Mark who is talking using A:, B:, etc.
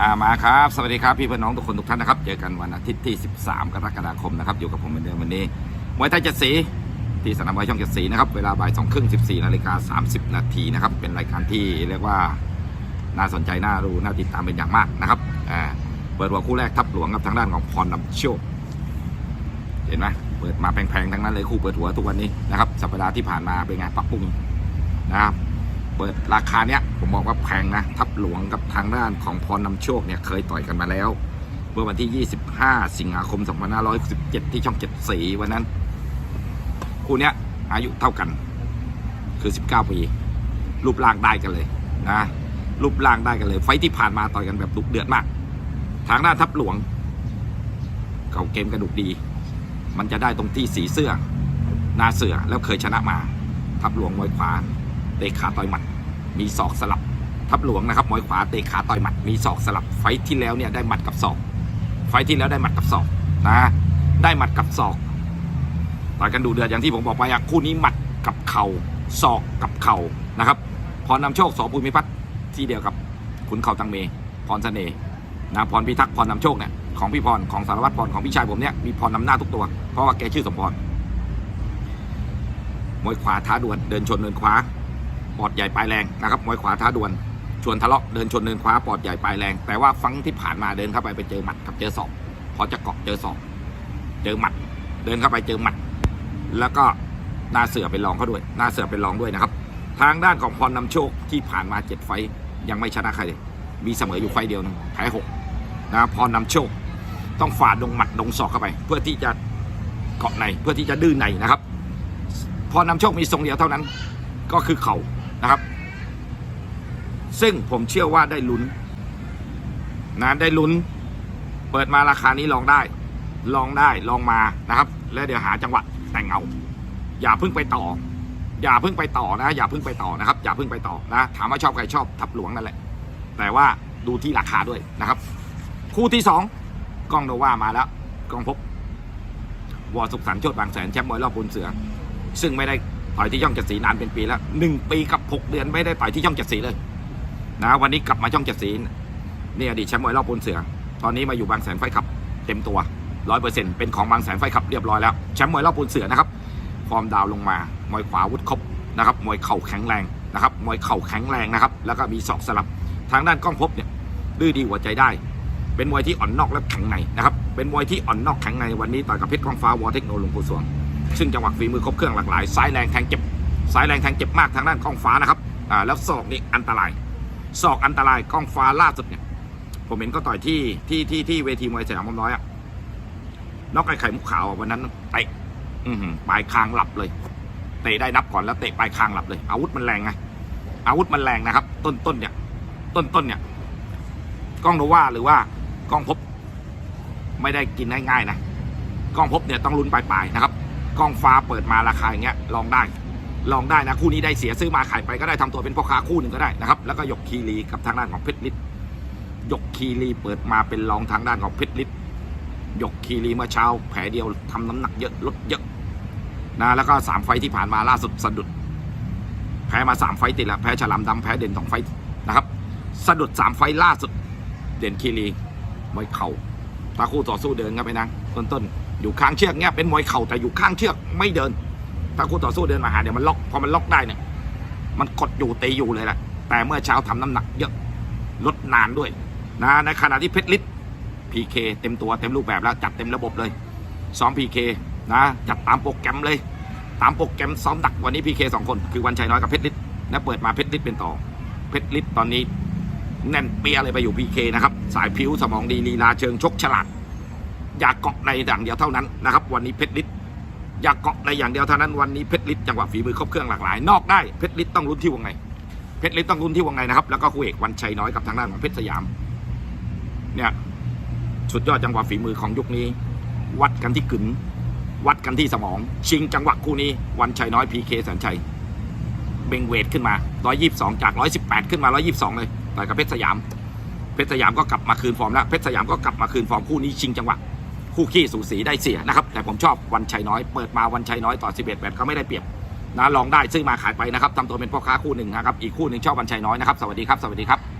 A: อ่ามาครับ สวัสดีครับพี่พี่น้องทุกคนทุกท่านนะครับ เจอกันวันอาทิตย์ที่ 13 กรกฎาคมนะครับอยู่กับผมเหมือนเดิมวันนี้มวยไทยเจ็ดสีที่สนามมวยช่องเจ็ดสีนะครับเวลาบ่ายสองครึ่งสิบสี่นาฬิกา30นาทีนะครับเป็นรายการที่เรียกว่าน่าสนใจน่ารู้น่าติดตามเป็นอย่างมากนะครับอ่าเปิดหัวคู่แรกทับหลวงกับทางด้านของพรนำโชคเห็นไหมเปิดมาแพงๆทั้งนั้นเลยคู่เปิดหัวทุกวันนี้นะครับสัปดาห์ที่ผ่านมาเป็นไงปักปุ้งนะครับ เปิดราคาเนี้ยผมบอกว่าแพงนะ ทับหลวงกับทางด้านของพรนำโชคเนี่ยเคยต่อยกันมาแล้ว เมื่อวันที่ 25 สิงหาคม 2567ที่ช่อง7สีวันนั้น คู่เนี้ยอายุเท่ากัน คือ 19 ปี รูปร่างได้กันเลยนะรูปร่างได้กันเลย ไฟที่ผ่านมาต่อยกันแบบดุเดือดมาก ทางด้านทับหลวงเขาเกมกระดูกดี มันจะได้ตรงที่สีเสื้อ หนาเสือแล้วเคยชนะมา ทับหลวงมวยขวา เตะขาต่อยหมัด มีศอกสลับ ทับหลวงนะครับมวยขวาเตะขาต่อยหมัด มีศอกสลับ ไฟที่แล้วเนี่ยได้หมัดกับศอก ไฟที่แล้วได้หมัดกับศอกนะได้หมัดกับศอกต่อยกันดูเดือดอย่างที่ผมบอกไปอะคู่นี้หมัดกับเข่าศอกกับเข่านะครับพรนำโชคสอภูมิพัฒน์ที่เดียวกับขุนเข่าตังเมพรเสน่ห์นะพรพิทักษ์พรนำโชคเนี่ยของพี่พรของสารวัตรพรของพี่ชายผมเนี่ยมีพรนำหน้าทุกตัว เพราะว่าแกชื่อสมพรมวยขวาท้าดวลเดินชนเดินขวา ปอดใหญ่ปลายแรงนะครับมวยขวาท้าดวลชวนทะเลาะเดินชนเดินขวาปอดใหญ่ปลายแรง แต่ว่าฟังที่ผ่านมาเดินเข้าไปไปเจอหมัดกับเจอศอกพอจะเกาะเจอศอกเจอหมัด เดินเข้าไปเจอหมัด แล้วก็หน้าเสือเป็นรองเขาด้วย หน้าเสือเป็นรองด้วยนะครับ ทางด้านของพรนำโชคที่ผ่านมาเจ็ดไฟยังไม่ชนะใครเลยมีเสมออยู่ไฟเดียวนึงแพ้หกนะพรนำโชค ต้องฝ่าดงหมัดดงศอกเข้าไป เพื่อที่จะเกาะในเพื่อที่จะดื้อในนะครับพรนำโชคมีทรงเดียวเท่านั้น ก็คือเข่า นะครับ ซึ่งผมเชื่อว่าได้ลุ้นนะได้ลุ้น เปิดมาราคานี้ลองได้ ลองได้ลองมานะครับ แล้วเดี๋ยวหาจังหวะแต่งเอา อย่าเพิ่งไปต่อ อย่าเพิ่งไปต่อนะ อย่าเพิ่งไปต่อนะครับ อย่าเพิ่งไปต่อนะ ถามว่าชอบใครชอบทับหลวงนั่นแหละ แต่ว่าดูที่ราคาด้วยนะครับ คู่ที่สองกล้องโนวามาแล้วกล้องพบวอสุขสันต์โชดบางแสนแชมป์มวยรอบปูนเสือ ซึ่งไม่ได้ต่อยที่ช่องจ็ดสีนานเป็นปีแล้วหนึ่งปีกับ หกเดือนไม่ได้ต่อยที่ช่องเจ็ดสีเลยนะวันนี้กลับมาช่องเจ็ดสีนี่อดีตแชมป์มวยรอบปูนเสือ ตอนนี้มาอยู่บางแสนไฟขับ เต็มตัวร้อยเปอร์เซ็นต์เป็นของบางแสนไฟขับเรียบร้อยแล้วแชมป์มวยรอบปูนเสือนะครับฟอร์มดาวลงมามวยขวาวุฒิครบนะครับมวยเข่าแข็งแรงนะครับมวยเข่าแข็งแรงนะครับ แล้วก็มีศอกสลับทางด้านกล้องพบเนี่ยดื้อดีหัวใจได้ เป็นมวยที่อ่อนนอกและแข็งในนะครับเป็นมวยที่อ่อนนอกแข็งในวันนี้ต่อยกับเพชรกองฟ้าวอเทคโนโลยีหลวงปู่สวงซึ่งจังหวะฝีมือครบเครื่องหลากหลายซ้ายแรงแทงเจ็บ ซ้ายแรงแทงเจ็บมากทางด้านกล้องฟ้านะครับอ่าแล้วศอกนี่อันตรายศอกอันตรายกล้องฟ้าล่าสุดเนี่ยผมเห็นก็ต่อยที่ที่ที่ที่เวทีมวยสยามมอมน้อยอะนอกไอ้ไข่มุกขาววันนั้นเตะอือหือปลายคางหลับเลยเตะได้นับก่อนแล้วเตะปลายคางหลับเลย อาวุธมันแรงไงอาวุธมันแรงนะครับ ต้นต้นเนี่ย ต้นต้นเนี่ยกล้องโนว่าหรือว่ากล้องพบ ไม่ได้กินง่ายๆนะกล้องพบเนี่ยต้องลุ้นปลายๆนะครับกล้องฟ้าเปิดมาราคาอย่างเงี้ยลองได้ ลองได้นะคู่นี้ได้เสียซื้อมาขายไปก็ได้ทำตัวเป็นพ่อค้าคู่หนึ่งก็ได้นะครับแล้วก็ยกคีรีกับทางด้านของเพชรฤทธิ์ยกคีรีเปิดมาเป็นรองทางด้านของเพชรฤทธิ์ยกคีรีเมื่อเช้าแผลเดียวทำน้ำหนักเยอะลดเยอะนะแล้วก็สามไฟที่ผ่านมาล่าสุดสะดุด แพ้มาสามไฟติดแล้วแพ้ฉลามดำแพ้เด่นสองไฟนะครับสะดุดสามไฟล่าสุดเด่นคีรีมวยเข่าตาคู่ต่อสู้เดินครับไปนะต้นต้นๆอยู่ข้างเชือกเนี่ยเป็นมวยเข่าแต่อยู่ข้างเชือกไม่เดิน ตาคู่ต่อสู้เดินมาหาเดี๋ยวมันล็อกพอมันล็อกได้เนี่ย มันกดอยู่ตีอยู่เลยแหละแต่เมื่อเช้าทำน้ำหนักเยอะลดนานด้วยนะในขณะที่เพชรฤทธิ์พีเคเต็มตัวเต็มรูปแบบแล้วจัดเต็มระบบเลยซ้อมพีเคนะจัดตามโปรแกรมเลย ตามโปรแกรมซ้อมดักวันนี้พีเคสองคนคือวันชัยน้อยกับเพชรฤทธิ์และเปิดมาเพชรฤทธิ์เป็นต่อเพชรฤทธิ์ตอนนี้แน่นเปียเลยไปอยู่พีเคนะครับสายผิวสมองดีลีลาเชิงชกฉลาด อย่าเกาะในอย่งเดียวเท่านั้นนะครับ วันนี้เพชรฤทธิ์ อย่าเกาะในอย่างเดียวเท่านั้นวันนี้เพชรฤทธิ์จังหวะฝีมือครบเครื่องหลากหลาย นอกได้เพชรฤทธิ์ต้องลุ้นที่วงในเพชรฤทธิ์ต้องลุ้นที่วงในนะครับแล้วก็คู่เอกวันชัยน้อยกับทางด้านของเพชรสยาม เนี่ยสุดยอดจังหวะฝีมือของยุคนี้ วัดกันที่กึ๋นวัดกันที่สมอง ชิงจังหวะคู่นี้ วันชัยน้อยพีเคแสนชัยเบ่งเวทขึ้นมา 122 จาก 118 ขึ้นมา 122 เลยต่อยกับเพชรสยาม เพชรสยามก็กลับมาคืนฟอร์มแล้ว เพชรสยามก็กลับมาคืนฟอร์มคู่นี้ชิงจังหวะ คู่ขี้สูสีได้เสียนะครับ แต่ผมชอบวันชัยน้อยเปิดมาวันชัยน้อยต่อ 11 แบบเขาไม่ได้เปรียบนะลองได้ซื้อมาขายไปนะครับทำตัวเป็นพ่อค้าคู่หนึ่งนะครับอีกคู่หนึ่งชอบวันชัยน้อยนะครับสวัสดีครับสวัสดีครับ